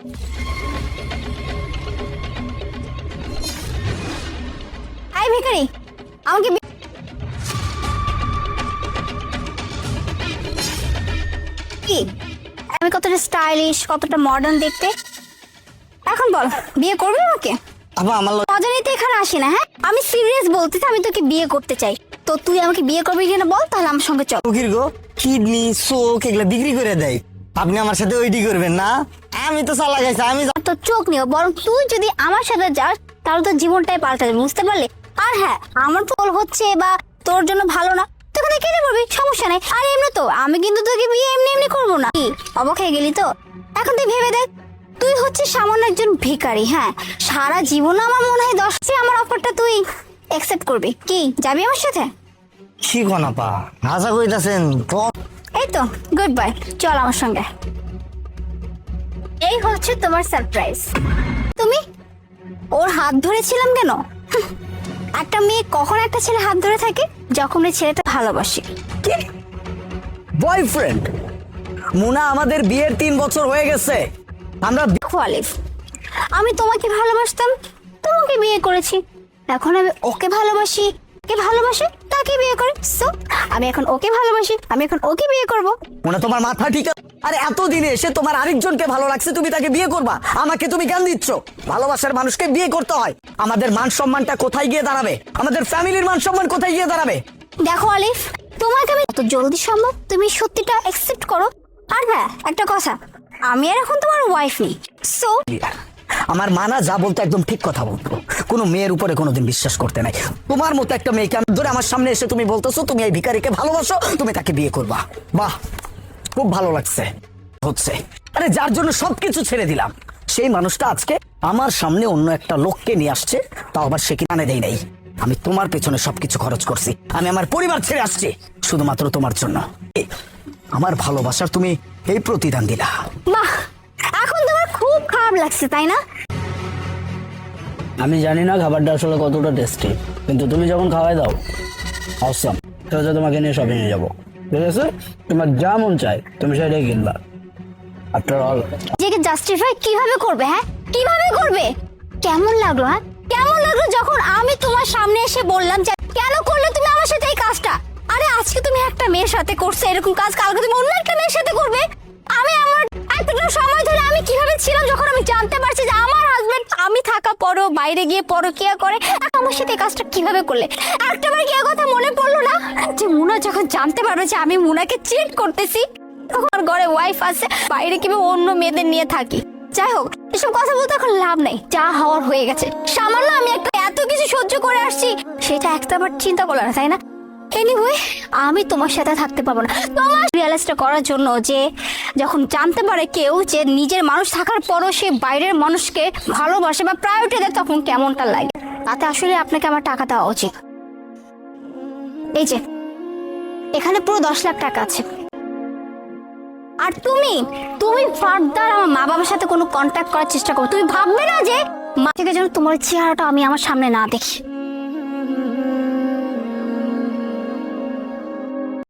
High ভিখারি আমাকে কি? আমি কতটা স্টাইলিশ কতটা মডার্ন দেখতে? এখন বল বিয়ে করবি আমাকে? আপা আমার মজা নিতে এখানে আসি না হ্যাঁ? আমি সিরিয়াস বলতে আমি তোকে বিয়ে করতে চাই। তো তুই আমাকে বিয়ে করবি কিনা বল তাহলে আমার সঙ্গে চল। গো কিডনি চোখ এগুলা বিক্রি করে দেয়। আপনি আমার সাথে ওইটি করবেন না? আমি তো চালা গেছি আমি তো চোখ নিও বরং তুই যদি আমার সাথে যাস তাহলে তোর জীবনটাই পাল্টে যাবে বুঝতে পারলে? আর হ্যাঁ আমার ফল হচ্ছে বা তোর জন্য ভালো না কেটে পড়বি সমস্যা নাই। আর এমনি তো আমি কিন্তু তোকে বিয়ে এমনি এমনি করব না। অবাক হয়ে গেলি তো? এখন তুই ভেবে দেখ তুই হচ্ছে সামান্য একজন ভিখারি হ্যাঁ? সারা জীবন আমার মনে হয় দশ আমার অফারটা তুই অ্যাকসেপ্ট করবি। কি যাবি আমার সাথে? কি কোন আপা আশা কইতাছেন তো এই তো গুড বাই চল আমার সঙ্গে। এই হচ্ছে তোমার সারপ্রাইজ তুমি? ওর হাত ধরেছিলাম কেন? একটা মেয়ে কখন একটা ছেলে হাত ধরে থাকে? যখন ওই ছেলেটা ভালোবাসে। বয়ফ্রেন্ড মুনা আমাদের বিয়ের তিন বছর হয়ে গেছে। আমরা আলিফ আমি তোমাকে ভালোবাসতাম তোমাকে বিয়ে করেছি। এখন আমি ওকে ভালোবাসি ওকে ভালোবাসি তাকে বিয়ে করি। সো আমি এখন ওকে ভালোবাসি আমি এখন ওকে বিয়ে করব। মুনা তোমার মাথা ঠিক আছে? আরে এতদিনে এসে তোমার আরেকজনকে ভালো লাগছে তুমি তাকে বিয়ে করবা। আমাকে তুমি জ্ঞান দিচ্ছ। ভালোবাসার মানুষকে বিয়ে করতে হয়। আমাদের মান সম্মানটা কোথায় গিয়ে দাঁড়াবে? আমাদের ফ্যামিলির মান সম্মান কোথায় গিয়ে দাঁড়াবে? দেখো আলিফ তোমাকে আমি যত জলদি সম্ভব? তুমি সত্যিটা অ্যাকসেপ্ট করো। আর হ্যাঁ একটা কথা আমি আর এখন তোমার ওয়াইফ নেই। সো আমার মানা যা বলতো একদম ঠিক কথা বলতো কোনো মেয়ের উপরে কোনোদিন বিশ্বাস করতে নাই। তোমার মতো একটা মেয়েকে আমি ধরে আমার সামনে এসে তুমি বলতেছো তুমি এই ভিখারিকে ভালোবাসো তুমি তাকে বিয়ে করবা। বাহ! খুব ভালো লাগছে হচ্ছে। আরে যার জন্য সবকিছু ছেড়ে দিলাম। সেই মানুষটা আজকে আমার সামনে অন্য একটা লোককে নিয়ে আসছে তাও আবার সে কি কানে দেই নাই। আমি তোমার পেছনে সবকিছু খরচ করছি। আমি আমার পরিবার ছেড়ে আসছি শুধুমাত্র তোমার জন্য। এই, আমার ভালোবাসার তুমি এই প্রতিদান দিলা। বাহ এখন তোমার খুব খারাপ লাগছে তাই না? আমি জানি না খাবারটা আসলে কতটা টেস্টি কিন্তু তুমি যখন খাওয়াই দাও অসম তাহলে তোমাকে নিয়ে শপিং এ যাব। ঠিক আছে? তোমার যা মন তুমি সেটাই কিনবা। আফটার অল জাস্টিফাই কীভাবে করবে হ্যাঁ? কীভাবে করবে? কেমন লাগল হ্যাঁ? কেমন লাগল যখন আমি তোমার সামনে এসে বললাম যে, কেন করলে তুমি আমার সাথে এই কাজটা? আরে, আজকে তুমি একটা মেয়ের সাথে করছ, এরকম কাজ কালকে তুমি অন্য একটা মেয়ের সাথে করবে? আমি আমার এতটা সময় ধরে আমি কীভাবে ছিলাম যখন আমি জানতে পারছি যে থাকা পরও বাইরে গিয়ে পরকিয়া করে। আমার সাথে কাজটা কীভাবে করলে? একটাবার কি কথা মনে পড়ল না? যে মুনা যখন জানতে পারবে যে আমি মুনাকে চিট করতেছি আমার ঘরে ওয়াইফ আছে, বাইরে কীভাবে অন্য মেয়েদের নিয়ে থাকি? যাই হোক, এসব কথা বলতে এখন লাভ নেই, যা হওয়ার হয়ে গেছে। সামান্য আমি একটা এত কিছু সহ্য করে আসছি, সেটা একটা একটাবার চিন্তা করল না, তাই না? এনিওয়ে আমি তোমার সাথে থাকতে পারব না। তোমার রিয়ালাইজটা করার জন্য যে যখন জানতে পারে কেউ যে নিজের মানুষ থাকার পরও সে বাইরের মানুষকে ভালোবাসে বা প্রায়োরিটি দেয়, তখন কেমনটা লাগে? তাতে আসলে আপনাকে আমার টাকা দেওয়া উচিত। এই যে, এখানে পুরো দশ লাখ টাকা আছে। আর তুমি তুমি ফার্দার আমার মা বাবার সাথে কোনো কন্ট্যাক্ট করার চেষ্টা করো। তুমি ভাববে না যে মা থেকে যেন তোমার চেহারাটা আমি আমার সামনে না দেখি।